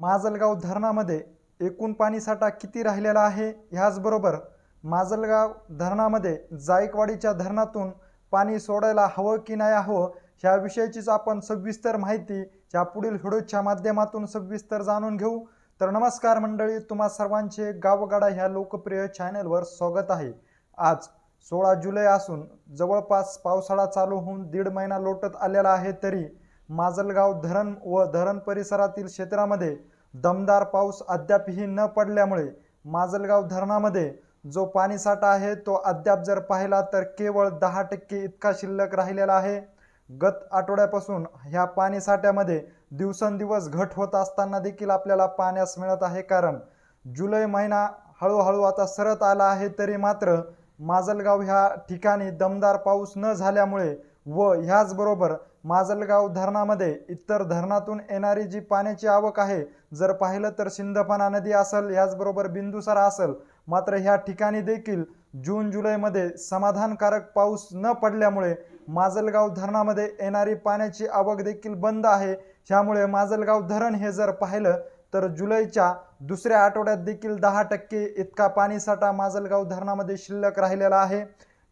माजलगाव धरणामध्ये एकूण पाणीसाठा किती राहिलेला आहे? ह्याचबरोबर माजलगाव धरणामध्ये जायकवाडीच्या धरणातून पाणी सोडायला हवं की नाही हवं ह्या विषयीचीच आपण सविस्तर माहिती ह्या पुढील व्हिडिओच्या माध्यमातून सविस्तर जाणून घेऊ. तर नमस्कार मंडळी तुम्हा सर्वांचे गावगाडा ह्या लोकप्रिय चॅनलवर स्वागत आहे. आज सोळा जुलै असून जवळपास पावसाळा चालू होऊन दीड महिना लोटत आलेला आहे तरी माजलगाव धरण व धरण परिसरातील क्षेत्रामध्ये दमदार पाऊस अद्यापही न पडल्यामुळे माजलगाव धरणामध्ये जो पाणीसाठा आहे तो अद्याप जर पाहिला तर केवळ दहा टक्के इतका शिल्लक राहिलेला आहे. गत आठवड्यापासून ह्या पाणीसाठ्यामध्ये दिवसेंदिवस घट होत असताना देखील आपल्याला पाण्यास मिळत आहे. कारण जुलै महिना हळूहळू आता सरत आला आहे तरी मात्र माजलगाव ह्या ठिकाणी दमदार पाऊस न झाल्यामुळे व ह्याचबरोबर माजलगाव धरणामध्ये इतर धरणातून येणारी जी पाण्याची आवक आहे जर पाहिलं तर सिंधफणा नदी असेल ह्याचबरोबर बिंदुसरा असेल मात्र ह्या ठिकाणी देखील जून जुलैमध्ये समाधानकारक पाऊस न पडल्यामुळे माजलगाव धरणामध्ये येणारी पाण्याची आवक देखील बंद आहे. ह्यामुळे माजलगाव धरण हे जर पाहिलं तर जुलैच्या दुसऱ्या आठवड्यात देखील दहा टक्के इतका पाणीसाठा माजलगाव धरणामध्ये शिल्लक राहिलेला आहे.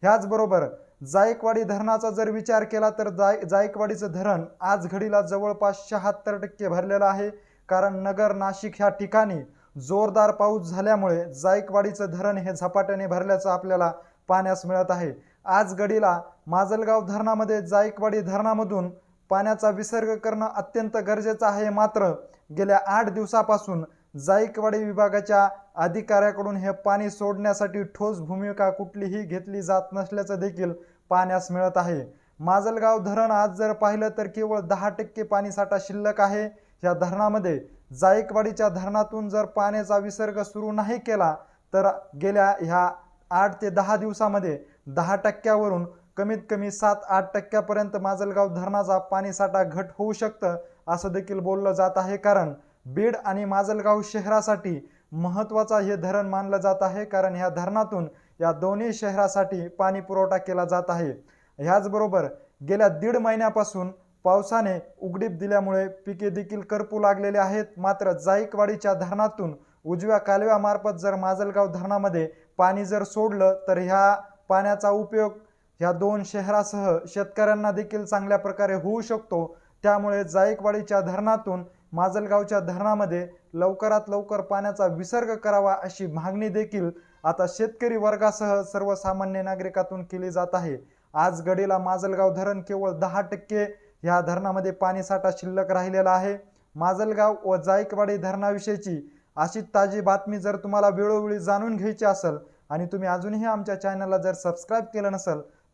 ह्याचबरोबर जायकवाडी धरणाचा जर विचार केला तर जाय जायकवाडीचं धरण आज घडीला जवळपास शहात्तर टक्के भरलेलं आहे. कारण नगर नाशिक ह्या ठिकाणी जोरदार पाऊस झाल्यामुळे जायकवाडीचं धरण हे झपाट्याने भरल्याचं आपल्याला पाण्यास मिळत आहे. आज घडीला माजलगाव धरणामध्ये जायकवाडी धरणामधून पाण्याचा विसर्ग करणं अत्यंत गरजेचं आहे. मात्र गेल्या आठ दिवसापासून जायकवाडी विभागाच्या अधिकाऱ्याकडून हे पाणी सोडण्यासाठी ठोस भूमिका कुठलीही घेतली जात नसल्याचं देखील पाण्यास मिळत आहे. माजलगाव धरण आज जर पाहिलं तर केवळ दहा टक्के पाणीसाठा शिल्लक आहे. या धरणामध्ये जायकवाडीच्या धरणातून जर पाण्याचा विसर्ग सुरू नाही केला तर गेल्या ह्या आठ ते दहा दिवसामध्ये दहा टक्क्यावरून कमीत कमी सात आठ टक्क्यापर्यंत माजलगाव धरणाचा पाणीसाठा घट होऊ शकतं असं देखील बोललं जात आहे. कारण बीड आणि माजलगाव शहरासाठी महत्त्वाचा हे धरण मानलं जात आहे. कारण ह्या धरणातून या दोन्ही शहरासाठी पाणी पुरवठा केला जात आहे. ह्याचबरोबर गेल्या दीड महिन्यापासून पावसाने उघडीप दिल्यामुळे पिके देखील करपू लागलेले आहेत. मात्र जायकवाडीच्या धरणातून उजव्या कालव्यामार्फत जर माजलगाव धरणामध्ये पाणी जर सोडलं तर ह्या पाण्याचा उपयोग ह्या दोन शहरासह शेतकऱ्यांना देखील चांगल्या प्रकारे होऊ शकतो. त्यामुळे जायकवाडीच्या धरणातून माजलगावच्या धरणामध्ये लवकरात लवकर पाण्याचा विसर्ग करावा अशी मागणी देखील आता शेतकरी वर्गासह सर्वसामान्य नागरिकातून केली जात आहे. आज गडीला माजलगाव धरण केवळ दहा टक्के ह्या धरणामध्ये पाणीसाठा शिल्लक राहिलेला आहे. माजलगाव व जायकवाडी धरणाविषयीची अशी ताजी बातमी जर तुम्हाला वेळोवेळी जाणून घ्यायची असेल आणि तुम्ही अजूनही आमच्या चॅनलला जर सबस्क्राईब केलं नसेल